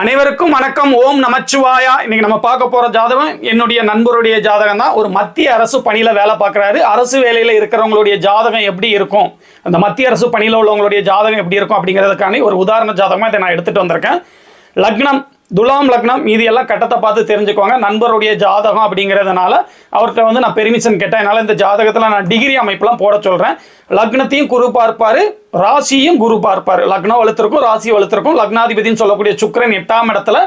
அனைவருக்கும் வணக்கம். ஓம் நமச்சிவாயா. இன்னைக்கு நம்ம பார்க்க போற ஜாதகம் என்னுடைய நண்பருடைய ஜாதகம் தான். ஒரு மத்திய அரசு பணியில வேலை பார்க்குறாரு. அரசு வேலையில இருக்கிறவங்களுடைய ஜாதகம் எப்படி இருக்கும்? அந்த மத்திய அரசு பணியில உள்ளவங்களுடைய ஜாதகம் எப்படி இருக்கும் அப்படிங்கிறதுக்கான ஒரு உதாரண ஜாதகமா இதை நான் எடுத்துட்டு வந்திருக்கேன். லக்னம் துலாம் லக்னம் மீதி எல்லாம் கட்டத்தை பார்த்து தெரிஞ்சுக்குவாங்க. நண்பருடைய ஜாதகம் அப்படிங்கிறதுனால அவர்கிட்ட வந்து நான் பெர்மிஷன் கேட்டேன். என்னால் இந்த ஜாதகத்தில் நான் டிகிரி அமைப்பெல்லாம் போட சொல்கிறேன் லக்னத்தையும் குரு பார்ப்பார் ராசியும் குரு பார்ப்பார். லக்னம் வலுத்திருக்கும் ராசி வலுத்திருக்கும். லக்னாதிபதினு சொல்லக்கூடிய சுக்கரன் எட்டாம் இடத்துல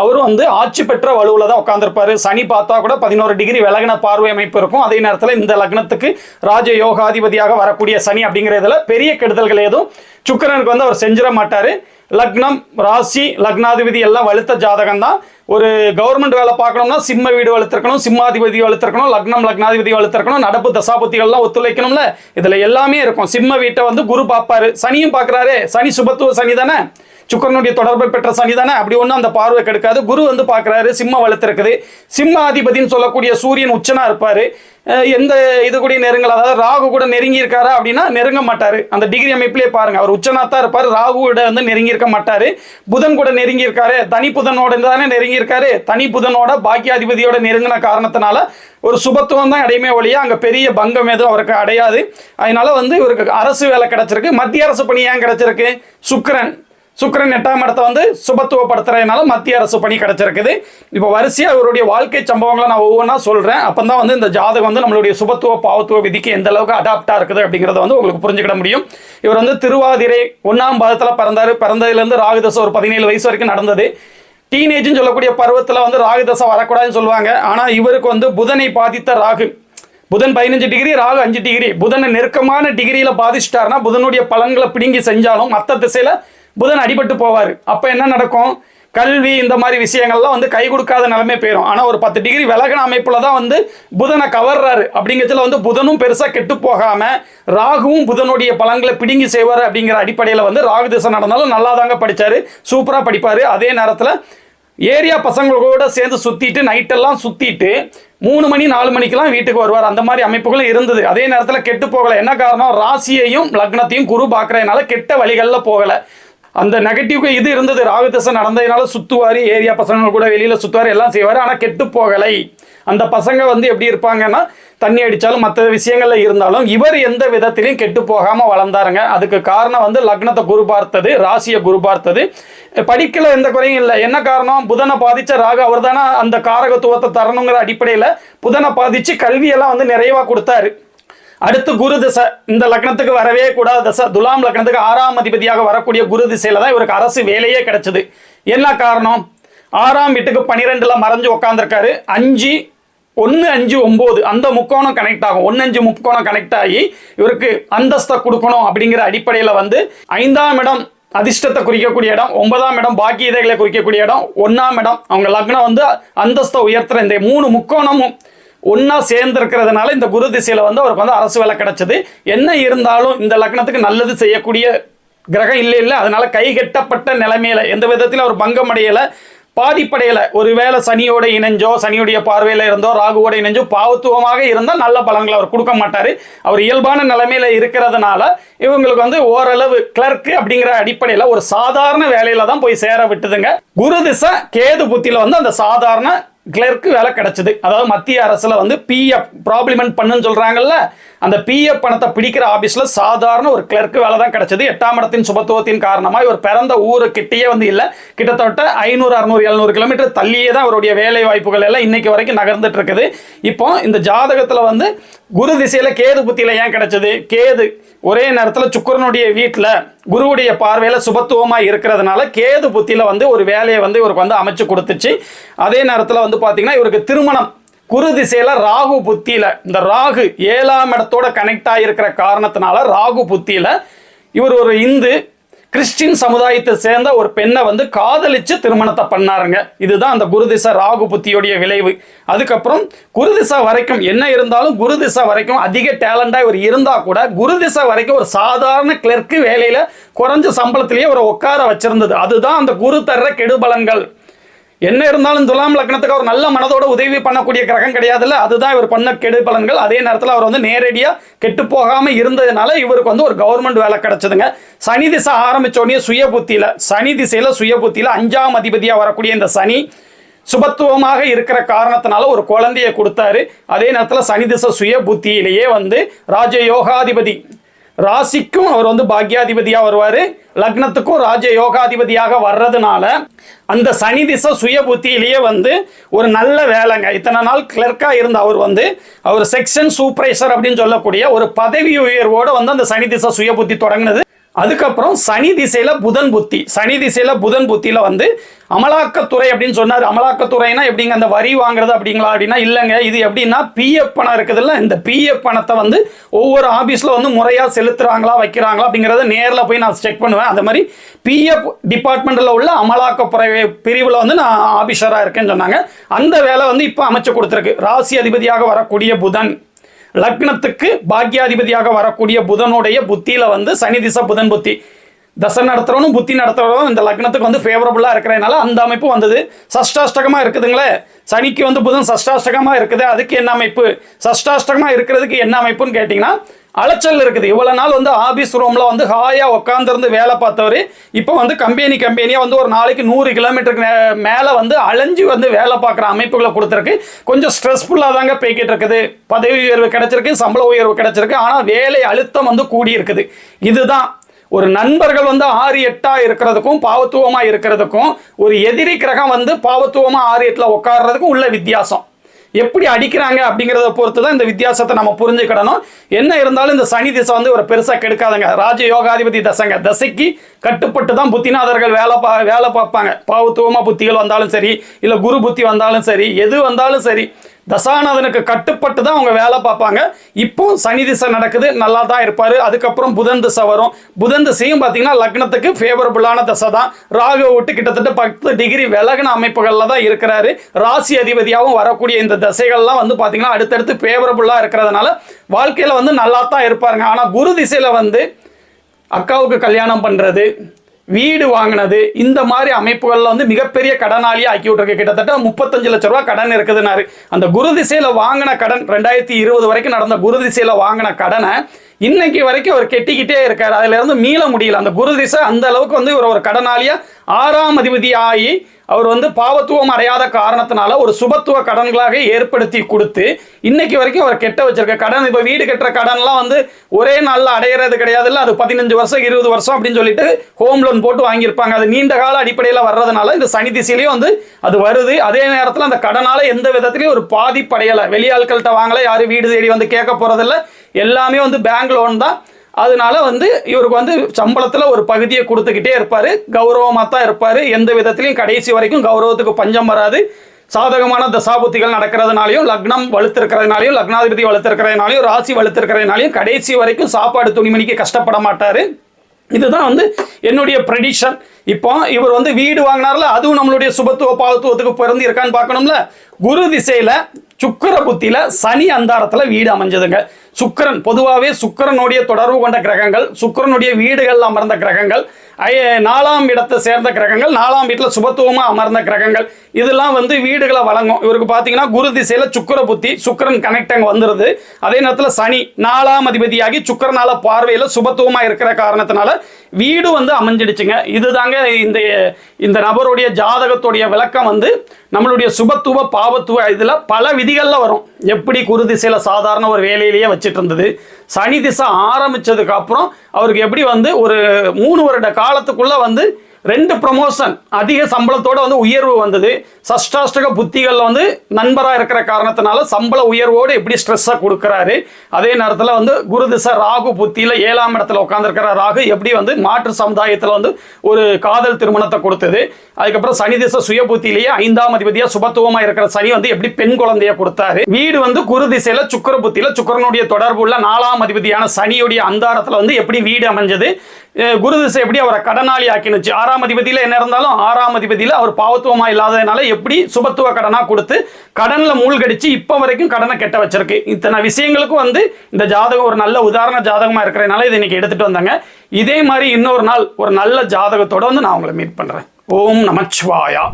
அவரும் வந்து ஆட்சி பெற்ற வலுவில் தான் உட்காந்துருப்பாரு சனி பார்த்தா கூட பதினோரு டிகிரி விலகின பார்வை அமைப்பு இருக்கும். அதே நேரத்தில் இந்த லக்னத்துக்கு ராஜ யோகாதிபதியாக வரக்கூடிய சனி அப்படிங்கிறதுல பெரிய கெடுதல்கள் எதுவும் சுக்கரனுக்கு வந்து அவர் செஞ்சிட மாட்டார். லக்னம் ராசி லக்னாதிபதி எல்லாம் வலுத்த ஜாதகம் தான் ஒரு கவர்மெண்ட் வேலை பார்க்கணும்னா சிம்ம வீடு வளர்த்துருக்கணும் சிம்மாதிபதி வளர்த்துருக்கணும் லக்னம் லக்னாதிபதி வளர்த்துருக்கணும் நடப்பு தசாபுத்திகள்லாம் ஒத்துழைக்கணும்ல. இதில் எல்லாமே இருக்கும். சிம்ம வீட்டை வந்து குரு பார்ப்பாரு. சனியும் பார்க்குறாரு. சனி சுபத்துவ சனி தானே? சுக்கரனுடைய தொடர்பை பெற்ற சனி தானே? அப்படி ஒன்றும் அந்த பார்வை கெடுக்காது. குரு வந்து பார்க்குறாரு சிம்ம வளர்த்துருக்குது சிம்மாதிபதினு சொல்லக்கூடிய சூரியன் உச்சனா இருப்பார். எந்த இது கூட நெருங்கல அதாவது ராகு கூட நெருங்கி இருக்காரா அப்படின்னா நெருங்க மாட்டார். அந்த டிகிரி அமைப்பிலே பாருங்க அவர் உச்சனா தான் ராகு கூட வந்து நெருங்கி இருக்க புதன் கூட நெருங்கி இருக்காரு தனி புதனோட தானே நெருங்கி இருக்காரு. தனி புதனோட பாக்கியாதிபதியோட நெருங்கின காரணத்தினால ஒரு சுபத்துவம் தான் அடையுமே ஒழிய அங்கே பெரிய பங்கம் எதுவும் அவருக்கு அடையாது. அதனால வந்து இவருக்கு அரசு வேலை கிடச்சிருக்கு. மத்திய அரசு பணி ஏன் கிடைச்சிருக்கு? சுக்கரன். சுக்கிரன் எட்டாம் இடத்தை வந்து சுபத்துவப்படுத்துறதுனால மத்திய அரசு பணி கிடைச்சிருக்குது. இப்போ வரிசையாக அவருடைய வாழ்க்கை சம்பவங்களை நான் ஒவ்வொன்றா சொல்கிறேன் அப்போ தான் வந்து இந்த ஜாதகம் வந்து நம்மளுடைய சுபத்துவ பாவத்துவ விதிக்கு எந்த அளவுக்கு அடாப்டாக இருக்குது அப்படிங்கிறத வந்து உங்களுக்கு புரிஞ்சுக்கிட முடியும். இவர் வந்து திருவாதிரை ஒன்றாம் பாதத்தில் பிறந்தார். பிறந்ததுலேருந்து ராகுதசம் ஒரு பதினேழு வயசு வரைக்கும் நடந்தது. டீனேஜ்னு சொல்லக்கூடிய பருவத்தில் வந்து ராகுதசை வரக்கூடாதுன்னு சொல்லுவாங்க. ஆனால் இவருக்கு வந்து புதனை பாதித்த ராகு. புதன் பதினஞ்சு டிகிரி ராகு அஞ்சு டிகிரி. புதனை நெருக்கமான டிகிரியில் பாதிச்சிட்டாருன்னா புதனுடைய பலன்களை பிடுங்கி செஞ்சாலும் மற்ற திசையில் புதன் அடிபட்டு போவார். அப்போ என்ன நடக்கும்? கல்வி இந்த மாதிரி விஷயங்கள்லாம் வந்து கை கொடுக்காத நிலைமை போயிடும் ஆனால் ஒரு பத்து டிகிரி விலகின அமைப்பில் தான் வந்து புதனை கவர்றாரு. அப்படிங்கிறதுல வந்து புதனும் பெருசாக கெட்டு போகாமல் ராகுவும் புதனுடைய பலன்களை பிடுங்கி செய்வார் அப்படிங்கிற அடிப்படையில் வந்து ராகு திசை நடந்தாலும் நல்லா தாங்க படித்தார் சூப்பராக படிப்பார். அதே நேரத்தில் ஏரியா பசங்களோட சேர்ந்து சுற்றிட்டு நைட்டெல்லாம் சுற்றிட்டு மூணு மணி நாலு மணிக்கெல்லாம் வீட்டுக்கு வருவார். அந்த மாதிரி அமைப்புகளும் இருந்தது. அதே நேரத்தில் கெட்டு போகலை. என்ன காரணம்? ராசியையும் லக்னத்தையும் குரு பார்க்குறதுனால கெட்ட வழிகளில் போகலை. அந்த நெகட்டிவ் இது இருந்தது. ராகுதசை நடந்ததுனால சுத்துவார் ஏரியா பசங்க கூட வெளியில் சுத்துவார் எல்லாம் செய்வார். ஆனால் கெட்டு போகலை. அந்த பசங்க வந்து எப்படி இருப்பாங்கன்னா தண்ணி அடித்தாலும் மற்ற விஷயங்களில் இருந்தாலும் இவர் எந்த விதத்திலையும் கெட்டு போகாமல் வளர்ந்தாருங்க. அதுக்கு காரணம் வந்து லக்னத்தை குரு பார்த்தது ராசியை குரு பார்த்தது. படிக்கல எந்த குறையும் இல்லை. என்ன காரணம்? புதனை பாதித்த ராகு அவர் தானே அந்த காரகத்துவத்தை தரணுங்கிற அடிப்படையில் புதனை பாதிச்சு கல்வியெல்லாம் வந்து நிறைவாக கொடுத்தாரு. அடுத்து குரு திசை. இந்த லக்னத்துக்கு வரவே கூடாத. திசை. துலாம் லக்னத்துக்கு ஆறாம் அதிபதியாக வரக்கூடிய குரு திசையில தான் இவருக்கு அரசு வேலையே கிடைச்சது. என்ன காரணம்? ஆறாம் வீட்டுக்கு பனிரெண்டுல மறைஞ்சு உட்காந்துருக்காரு அஞ்சு ஒன்று அஞ்சு ஒம்பது. அந்த முக்கோணம் கனெக்ட் ஆகும். ஒன்று அஞ்சு முக்கோணம் கனெக்ட் ஆகி இவருக்கு அந்தஸ்தை கொடுக்கணும் அப்படிங்கிற அடிப்படையில் வந்து ஐந்தாம் இடம் அதிர்ஷ்டத்தை குறிக்கக்கூடிய இடம் ஒன்பதாம் இடம் பாக்கியதைகளை குறிக்கக்கூடிய இடம் ஒன்றாம் இடம். அவங்க லக்னம் வந்து அந்தஸ்தை உயர்த்துற இந்த மூணு முக்கோணமும் ஒன்றா சேர்ந்துருக்கிறதுனால இந்த குரு திசையில் வந்து அவருக்கு வந்து அரசு வேலை கிடச்சிது. என்ன இருந்தாலும் இந்த லக்னத்துக்கு நல்லது செய்யக்கூடிய கிரகம் இல்லை இல்லை. அதனால கைகெட்டப்பட்ட நிலைமையில எந்த விதத்தில் அவர் பங்கம் அடையலை. பாதிப்படையலை. ஒருவேளை சனியோட இணைஞ்சோ சனியுடைய பார்வையில் இருந்தோ ராகுவோட இணைஞ்சோ பாவத்துவமாக இருந்தால் நல்ல பலன்களை அவர் கொடுக்க மாட்டார். அவர் இயல்பான நிலைமையில் இருக்கிறதுனால இவங்களுக்கு வந்து ஓரளவு கிளர்க்கு அப்படிங்கிற அடிப்படையில் ஒரு சாதாரண வேலையில் தான் போய் சேர விட்டுதுங்க. குரு திசை கேது புத்தியில் வந்து அந்த சாதாரண கிளர்க்கு வேலை கிடைச்சது. அதாவது மத்திய அரசில் வந்து பிஎஃப் ப்ராப்ளிமெண்ட் பண்ணுன்னு சொல்கிறாங்கல்ல அந்த பிஎஃப் பணத்தை பிடிக்கிற ஆஃபீஸில் சாதாரண ஒரு கிளர்க்கு வேலை தான் கிடைச்சது. எட்டாம் இடத்தின் சுபத்துவத்தின் காரணமாக இவர் பிறந்த ஊருக்கிட்டேயே வந்து இல்லை. கிட்டத்தட்ட ஐநூறு அறுநூறு எழுநூறு கிலோமீட்டர் தள்ளியே தான் அவருடைய வேலை வாய்ப்புகள் எல்லாம் இன்னைக்கு வரைக்கும் நகர்ந்துட்டு இருக்குது. இப்போ இந்த ஜாதகத்தில் வந்து குரு திசையில் கேது புத்தியில் ஏன் கிடைச்சது? கேது ஒரே நேரத்தில் சுக்கரனுடைய வீட்டில் குருவுடைய பார்வையில் சுபத்துவமாக இருக்கிறதுனால கேது புத்தியில் வந்து ஒரு வேலையை வந்து இவருக்கு வந்து அமைச்சு கொடுத்துச்சு. அதே நேரத்தில் வந்து பார்த்தீங்கன்னா இவருக்கு திருமணம். குரு திசையில் ராகு புத்தியில் இந்த ராகு ஏழாம் இடத்தோட கனெக்ட் ஆகியிருக்கிற காரணத்தினால ராகு புத்தியில் இவர் ஒரு இந்து கிறிஸ்டின் சமுதாயத்தை சேர்ந்த ஒரு பெண்ணை வந்து காதலிச்சு திருமணத்தை பண்ணாருங்க. இதுதான் அந்த குருதிச ராகு புத்தியோடைய விளைவு. அதுக்கப்புறம் குருதிசை வரைக்கும் என்ன இருந்தாலும் குருதிசா வரைக்கும் அதிக டேலண்டா இவர் இருந்தா கூட குருதிசா வரைக்கும் ஒரு சாதாரண கிளர்க்கு வேலையில குறைஞ்ச சம்பளத்திலேயே ஒரு உட்கார வச்சிருந்தது. அதுதான் அந்த குரு தர்ற கெடுபலங்கள் என்ன இருந்தாலும் துலாம் லக்னத்துக்கு அவர் நல்ல மனதோட உதவி பண்ணக்கூடிய கிரகம் கிடையாதுல்ல? அதுதான் இவர் பண்ண கெடு பலன்கள். அதே நேரத்தில் அவர் வந்து நேரடியாக கெட்டு போகாமல் இருந்ததுனால இவருக்கு வந்து ஒரு கவர்மெண்ட் வேலை கிடைச்சதுங்க. சனி திசை ஆரம்பித்தோடனே சுய புத்தியில் சனி திசையில் சுய புத்தியில் அஞ்சாம் அதிபதியாக வரக்கூடிய இந்த சனி சுபத்துவமாக இருக்கிற காரணத்தினால ஒரு குழந்தையை கொடுத்தாரு. அதே நேரத்தில் சனி திசை சுய புத்தியிலேயே வந்து ராஜயோகாதிபதி ராசிக்கும் அவர் வந்து பாக்யாதிபதியாக வருவார். லக்னத்துக்கும் ராஜ யோகாதிபதியாக வர்றதுனால அந்த சனி திசை சுய புத்தியிலேயே வந்து ஒரு நல்ல வேலைங்க. இத்தனை நாள் கிளர்க்காக இருந்த அவர் வந்து அவர் செக்ஷன் சூப்பரைசர் அப்படின்னு சொல்லக்கூடிய ஒரு பதவி உயர்வோடு வந்து அந்த சனி திசை சுய புத்தி தொடங்கினது. அதுக்கப்புறம் சனி திசையில புதன் புத்தி. சனி திசையில புதன் புத்தியில வந்து அமலாக்கத்துறை அப்படின்னு சொன்னார். அமலாக்கத்துறைனா எப்படிங்க? அந்த வரி வாங்குறது அப்படிங்களா அப்படின்னா இல்லைங்க. இது எப்படின்னா பிஎஃப் பணம் இருக்குதுல்ல இந்த பிஎஃப் பணத்தை வந்து ஒவ்வொரு ஆஃபீஸில் வந்து முறையாக செலுத்துறாங்களா வைக்கிறாங்களா அப்படிங்கிறத நேரில் போய் நான் செக் பண்ணுவேன். அந்த மாதிரி பிஎஃப் டிபார்ட்மெண்ட்டில் உள்ள அமலாக்கப்புறை பிரிவில் வந்து நான் ஆஃபீஸராக இருக்கேன்னு சொன்னாங்க. அந்த வேலை வந்து இப்போ அமைச்சு கொடுத்துருக்கு. ராசி அதிபதியாக வரக்கூடிய புதன். லக்னத்துக்கு பாக்கியாதிபதியாக வரக்கூடிய புதனுடைய புத்தியில் வந்து சனி திசை புதன் புத்தி. தசை நடத்துறவனும் புத்தி நடத்துறவனும் இந்த லக்னத்துக்கு வந்து ஃபேவரபுளாக இருக்கிறதுனால அந்த அமைப்பு வந்தது. சஷ்டாஷ்டகமாக இருக்குதுங்களே. சனிக்கு வந்து புதன் சஷ்டாஷ்டகமாக இருக்குது. அதுக்கு என்ன அமைப்பு? சஷ்டாஷ்டகமாக இருக்கிறதுக்கு என்ன அமைப்புன்னு கேட்டிங்கன்னா அலைச்சல் இருக்குது. இவ்வளோ நாள் வந்து ஆஃபீஸ் ரூமில் வந்து ஹாயாக உட்காந்துருந்து வேலை பார்த்தவர். இப்போ வந்து கம்பெனி கம்பெனியாக வந்து ஒரு நாளைக்கு நூறு கிலோமீட்டருக்கு மேலே வந்து அலைஞ்சு வந்து வேலை பார்க்குற அமைப்புகளை கொடுத்துருக்கு. கொஞ்சம் ஸ்ட்ரெஸ்ஃபுல்லாக தாங்க போய்கிட்டு இருக்குது. பதவி உயர்வு கிடச்சிருக்கு சம்பள உயர்வு கிடச்சிருக்கு. ஆனால் வேலை அழுத்தம் வந்து கூடி இருக்குது இதுதான். ஒரு நண்பர்கள் வந்து ஆறு எட்டா இருக்கிறதுக்கும் பாவத்துவமா இருக்கிறதுக்கும் ஒரு எதிரி கிரகம் வந்து பாவத்துவமா ஆறு எட்டில் உட்கார்றதுக்கும் உள்ள வித்தியாசம். எப்படி அடிக்கிறாங்க அப்படிங்கிறத பொறுத்து தான் இந்த வித்தியாசத்தை நம்ம புரிஞ்சுக்கிடணும். என்ன இருந்தாலும் இந்த சனி திசை வந்து ஒரு பெருசாக கெடுக்காதுங்க. ராஜ யோகாதிபதி தசைங்க. தசைக்கு கட்டுப்பட்டு தான் புத்திநாதர்கள் வேலை பா வேலை பார்ப்பாங்க. பாவத்துவமாக புத்திகள் வந்தாலும் சரி இல்லை குரு புத்தி வந்தாலும் சரி எது வந்தாலும் சரி தசாநாதனுக்கு கட்டுப்பட்டு தான் அவங்க வேலை பார்ப்பாங்க. இப்போ சனி திசை நடக்குது நல்லா தான் இருப்பார். அதுக்கப்புறம் புதன் திசை வரும். புதன் திசையும் பார்த்தீங்கன்னா லக்னத்துக்கு ஃபேவரபுளான திசை தான் ராகு விட்டு கிட்டத்தட்ட பத்து டிகிரி விலகின அமைப்புகளில் தான் இருக்கிறாரு. ராசி அதிபதியாகவும் வரக்கூடிய இந்த திசைகள்லாம் வந்து பார்த்தீங்கன்னா அடுத்தடுத்து ஃபேவரபுளாக இருக்கிறதுனால வாழ்க்கையில் வந்து நல்லா தான் இருப்பாருங்க. ஆனால் குரு திசையில் வந்து அக்காவுக்கு கல்யாணம் பண்ணுறது வீடு வாங்கினது இந்த மாதிரி அமைப்புகளில் வந்து மிகப்பெரிய கடனாளியாக ஆக்கி விட்டுருக்கு கிட்டத்தட்ட முப்பத்தஞ்சு லட்ச ரூபா கடன் இருக்குதுனாரு அந்த குரு திசையில் வாங்கின கடன் ரெண்டாயிரத்தி இருபது வரைக்கும் நடந்த குரு திசையில் வாங்கின கடனை இன்னைக்கு வரைக்கும் அவர் கெட்டிக்கிட்டே இருக்காரு. அதுல இருந்து மீள முடியல. அந்த குரு திசை அந்த அளவுக்கு வந்து இவர் ஒரு கடனாளியா ஆறாம் அதிபதி ஆகி அவர் வந்து பாவத்துவம் அடையாத காரணத்தினால ஒரு சுபத்துவ கடன்களாக ஏற்படுத்தி கொடுத்து இன்னைக்கு வரைக்கும் அவர் கெட்ட வச்சிருக்க கடன் இப்போ வீடு கட்டுற கடன்லாம் வந்து ஒரே நாளில் அடையிறது கிடையாதுல்ல. அது பதினஞ்சு வருஷம் இருபது வருஷம் அப்படின்னு சொல்லிட்டு ஹோம் லோன் போட்டு வாங்கியிருப்பாங்க. அது நீண்ட கால அடிப்படையில் வர்றதுனால இந்த சனி திசையிலையும் வந்து அது வருது. அதே நேரத்தில் அந்த கடனால எந்த விதத்துலையும் ஒரு பாதிப்படையலை. வெளியாட்கள்கிட்ட வாங்கலை யாரும் வீடு தேடி வந்து கேட்க போகிறதில்ல எல்லாமே வந்து பேங்க் லோன் தான். அதனால வந்து இவருக்கு வந்து சம்பளத்தில் ஒரு பகுதியை கொடுத்துக்கிட்டே இருப்பார். கௌரவமாக தான் இருப்பார். எந்த விதத்திலையும் கடைசி வரைக்கும் கௌரவத்துக்கு பஞ்சம் வராது. சாதகமான தசாபுத்திகள் நடக்கிறதுனாலையும் லக்னம் வலுத்திருக்கிறதுனாலையும் லக்னாதிபதி வலுத்திருக்கிறதுனாலையும் ராசி வலுத்திருக்கிறதுனாலையும் கடைசி வரைக்கும் சாப்பாடு துணிமணிக்கு கஷ்டப்பட மாட்டார். இதுதான் வந்து என்னுடைய ப்ரெடிஷன் இப்போ இவர் வந்து வீடு வாங்கினார்ல அதுவும் நம்மளுடைய சுபத்துவ பாவத்துவத்துக்கு பிறந்து இருக்கான்னு பார்க்கணும்ல. குரு திசையில் சுக்கர புத்தியில் சனி அந்தாரத்தில் வீடு அமைஞ்சதுங்க. சுக்கரன். பொதுவாகவே சுக்கரனுடைய தொடர்பு கொண்ட கிரகங்கள் சுக்கரனுடைய வீடுகள் அமர்ந்த கிரகங்கள் நாலாம் இடத்தை சேர்ந்த கிரகங்கள் நாலாம் வீட்டில் சுபத்துவமாக அமர்ந்த கிரகங்கள். இதெல்லாம் வந்து வீடுகளை வழங்கும். இவருக்கு பார்த்தீங்கன்னா குரு திசையில் சுக்கர புத்தி சுக்கரன் கனெக்ட் அங்கே வந்துடுது அதே நேரத்தில் சனி நாலாம் அதிபதியாகி சுக்கரனால பார்வையில் சுபத்துவமாக இருக்கிற காரணத்தினால வீடு வந்து அமைஞ்சிடுச்சுங்க. இதுதாங்க இந்த இந்த நபருடைய ஜாதகத்துடைய விளக்கம் வந்து நம்மளுடைய சுபத்துவ பாவத்துவ இதில் பல விதிகளில் வரும். எப்படி குரு திசையில் சாதாரண ஒரு வேலையிலேயே வச்சுட்டு இருந்தது. சனி திசை ஆரம்பித்ததுக்கு அப்புறம் அவருக்கு எப்படி வந்து ஒரு மூணு வருட காலத்துக்குள்ளே வந்து ரெண்டு ப்ரமோஷன் அதிக சம்பளத்தோட வந்து உயர்வு வந்தது. சஷ்டாஷ்டக புத்திகளில் வந்து நண்பராக இருக்கிற காரணத்தினால சம்பள உயர்வோடு எப்படி ஸ்ட்ரெஸ்ஸாக கொடுக்குறாரு? அதே நேரத்தில் வந்து குரு திசை ராகு புத்தியில் ஏழாம் இடத்துல உட்காந்துருக்கிற ராகு எப்படி வந்து மாற்று சமுதாயத்தில் வந்து ஒரு காதல் திருமணத்தை கொடுத்தது. அதுக்கப்புறம் சனி திசை சுய புத்தியிலேயே ஐந்தாம் அதிபதியாக சுபத்துவமாக இருக்கிற சனி வந்து எப்படி பெண் குழந்தைய கொடுத்தாரு. வீடு வந்து குரு திசையில் சுக்கர புத்தியில் சுக்கரனுடைய தொடர்பு உள்ள நாலாம் அதிபதியான சனியுடைய அந்தாரத்தில் வந்து எப்படி வீடு அமைஞ்சது? குரு திசை எப்படி அவரை கடனாளி ஆக்கினுச்சு ஆறாம் அதிபதியில் என்ன இருந்தாலும் ஆறாம் அதிபதியில் அவர் பாவத்துவமாக இல்லாததுனால எப்படி சுபத்துவ கடனாக கொடுத்து கடனில் மூழ்கடிச்சு இப்போ வரைக்கும் கடனை கெட்ட வச்சிருக்கு. இத்தனை விஷயங்களுக்கும் வந்து இந்த ஜாதகம் ஒரு நல்ல உதாரண ஜாதகமாக இருக்கிறதுனால இதை இன்னைக்கு எடுத்துகிட்டு வந்தாங்க. இதே மாதிரி இன்னொரு நாள் ஒரு நல்ல ஜாதகத்தோட வந்து நான் உங்களை மீட் பண்ணுறேன் ஓம் நமச்சிவாயா.